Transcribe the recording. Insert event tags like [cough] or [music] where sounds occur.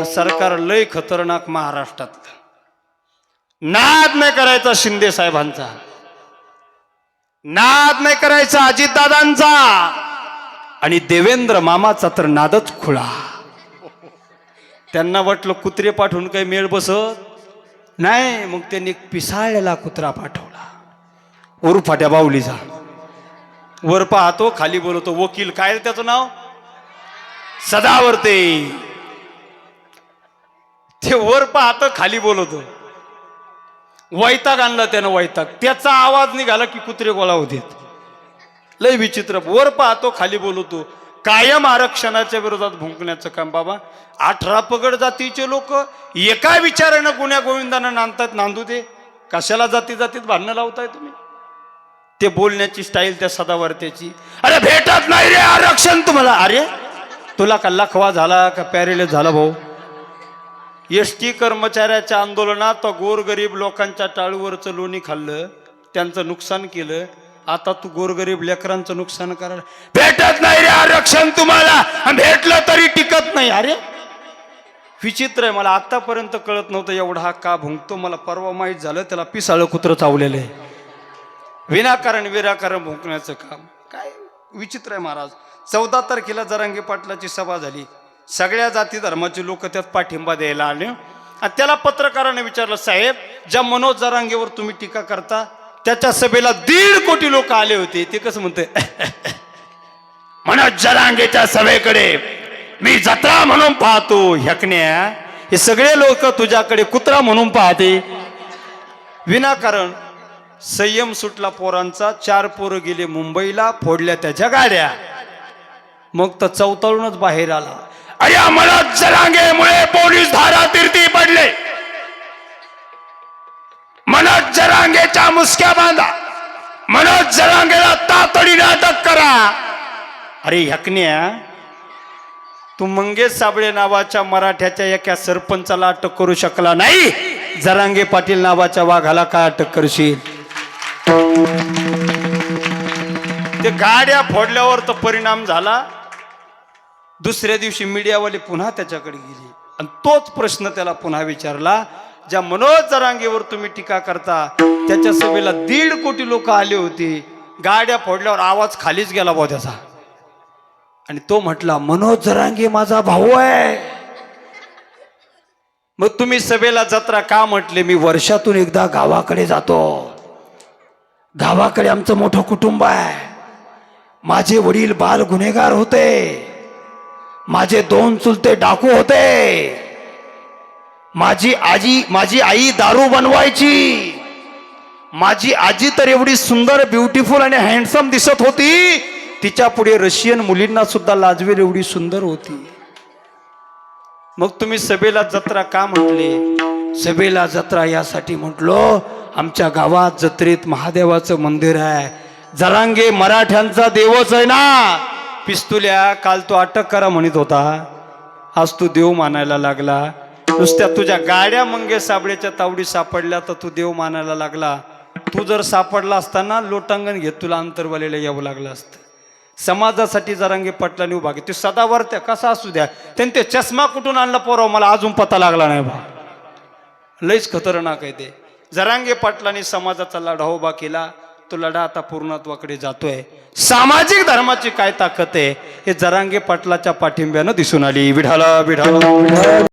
पण सरकार लय खतरनाक महाराष्ट्रातलं नाद नाही करायचा शिंदे साहेबांचा. नाद नाही करायचा अजितदादांचा. आणि देवेंद्र मामाचा तर नादच खुळा. त्यांना वाटलं कुत्रे पाठवून काही मेळ बसत. नाही मग त्यांनी पिसाळलेला कुत्रा पाठवला. उरफाट्या बावलीचा. वर पाहतो खाली बोलवतो वकील काय त्याचं नाव? सदावर्ते. ते वर पाहतं खाली बोलवतो वैताग आणला त्यानं वैताग. त्याचा आवाज निघाला की कुत्रे गोळा होतेत लय विचित्र. वर पाहतो खाली बोलवतो कायम आरक्षणाच्या विरोधात भुंकण्याचं काम बाबा. अठरा पगड जातीचे लोक एका विचारानं गुन्ह्या गोविंदानं नांदतात नांदू दे. कशाला जाती जातीत भांडणं लावताय तुम्ही? ते बोलण्याची स्टाईल त्या सदावर्त्याची. अरे भेटत नाही रे आरक्षण तुम्हाला. अरे तुला का लखवा झाला का पॅरेलेस झाला भाऊ? एस टी कर्मचाऱ्याच्या आंदोलनात तो गोरगरीब लोकांच्या टाळूवरचं लोणी खाल्लं त्यांचं नुकसान केलं. आता तू गोरगरीब लेकरांचं नुकसान करायला भेटत नाही रे आरक्षण तुम्हाला. भेटलं तरी टिकत नाही. अरे विचित्र आहे. मला आतापर्यंत कळत नव्हतं एवढा हा का भुंकतो. मला परवा माहीत झालं त्याला पिसाळं कुत्रं चावलेलं आहे. विनाकारण विनाकारण भुंकण्याचं काम. काय विचित्र आहे महाराज. चौदा तारखेला जरांगे पाटलाची सभा झाली. सगळ्या जाती धर्माचे लोक त्यात पाठिंबा द्यायला आले. आणि त्याला पत्रकाराने विचारलं साहेब ज्या मनोज जरांगेवर तुम्ही टीका करता त्याच्या सभेला दीड कोटी लोक आले होते. ते कसं म्हणते [laughs] मनोज जरांगेच्या सभेकडे मी जत्रा म्हणून पाहतो ह्याकण्या. हे सगळे लोक तुझ्याकडे कुत्रा म्हणून पाहते. विनाकारण संयम सुटला पोरांचा चार पोरं गेले मुंबईला फोडल्या त्याच्या गाड्या. मग तर चौताळूनच बाहेर आला. अरे मला जरांगेमुळे पोलीस धारा तिरती पडले. मनोज जरांगेच्या मुसक्या बांधा. मनोज जरांगेला तातडीने अटक करा. अरे हकन्या तू मंगेश साबळे नावाच्या मराठ्याच्या एका सरपंचाला अटक करू शकला नाही? जरांगे पाटील नावाच्या वाघाला काय अटक करशील? ते गाड्या फोडल्यावर तो परिणाम झाला. दुसऱ्या दिवशी मीडियावाले पुन्हा त्याच्याकडे गेले. आणि तोच प्रश्न त्याला पुन्हा विचारला ज्या मनोज जरांगेवर तुम्ही टीका करता त्याच्या सभेला दीड कोटी लोक आले होते. गाड्या फोडल्यावर आवाज खालीच गेला भाऊ त्याचा. आणि तो म्हटला मनोज जरांगे माझा भाऊ आहे. मग तुम्ही सभेला जत्रा का म्हटले? मी वर्षातून एकदा गावाकडे जातो. गावाकडे आमचं मोठं कुटुंब आहे. माझे वडील बाल गुन्हेगार होते. माझे दोन चुलते डाकू होते. माझी आजी माझी आई दारू बनवायची. माझी आजी तर एवढी सुंदर ब्युटिफुल आणि हँडसम दिसत होती. तिच्या पुढे रशियन मुलींना सुद्धा लाजवेल एवढी सुंदर होती. मग तुम्ही सभेला जत्रा का म्हटले? सभेला जत्रा यासाठी म्हटलो आमच्या गावात जत्रेत महादेवाचं मंदिर आहे. जरांगे मराठ्यांचा देवच आहे ना. पिस्तुल्या काल तो अटक करा म्हणत होता. आज तू देव मानायला लागला. नुसत्या तुझ्या गाड्या मंगे साबळेच्या तावडी सापडल्या तर तू देव मानायला लागला. तू जर सापडला असताना लोटांगण घेत तुला अंतरवालेला यावं लागलं असतं. समाजासाठी जरांगे पटलाने उभा ते सदावर त्या कसा असू द्या. त्यांनी ते चष्मा कुठून आणला पोराव? मला अजून पता लागला नाही बा. लईच खतरनाक आहे ते. जरांगे पाटलांनी समाजाचा लढा उभा केला. तो लढा आता पूर्णत्वाकडे जातोय. सामाजिक धर्माची काय ताकद आहे हे जरांगे पाटलाच्या पाठिंब्यानं दिसून आली. विढाला विढाला. विढाला